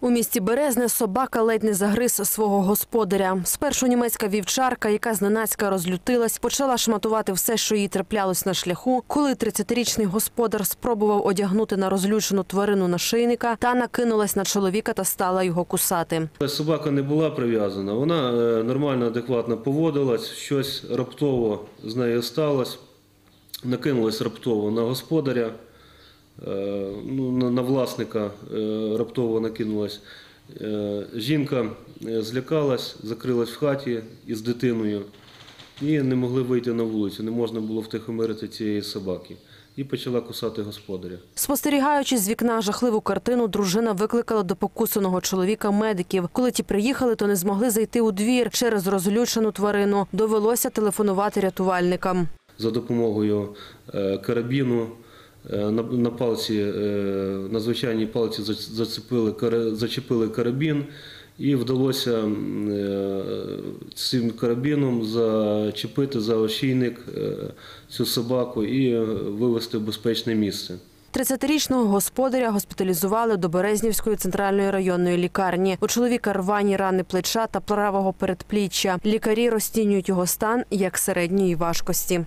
У місті Березне собака ледь не загриз свого господаря. Спершу німецька вівчарка, яка зненацька розлютилась, почала шматувати все, що їй траплялось на шляху. Коли 30-річний господар спробував одягнути на розлючену тварину нашийника, та накинулась на чоловіка та стала його кусати. Собака не була прив'язана, вона е, нормально, адекватно поводилась, щось раптово з нею сталося, накинулась раптово на господаря, ну, на- на власника е, раптово накинулась. Е, Жінка е, злякалась, закрилась в хаті із дитиною і не могли вийти на вулицю, не можна було втихомирити цієї собаки. І почала кусати господаря. Спостерігаючи з вікна жахливу картину, дружина викликала до покусаного чоловіка медиків. Коли ті приїхали, то не змогли зайти у двір через розлючену тварину. Довелося телефонувати рятувальникам. за допомогою е, карабіну. Е, На, палці, е, на звичайній палці зацепили, зачепили карабін і вдалося е, цим карабіном зачепити за ошійник цю собаку і вивезти в безпечне місце. 30-річного господаря госпіталізували до Березнівської центральної районної лікарні. У чоловіка рвані рани плеча та правого передпліччя. Лікарі розцінюють його стан як середньої важкості.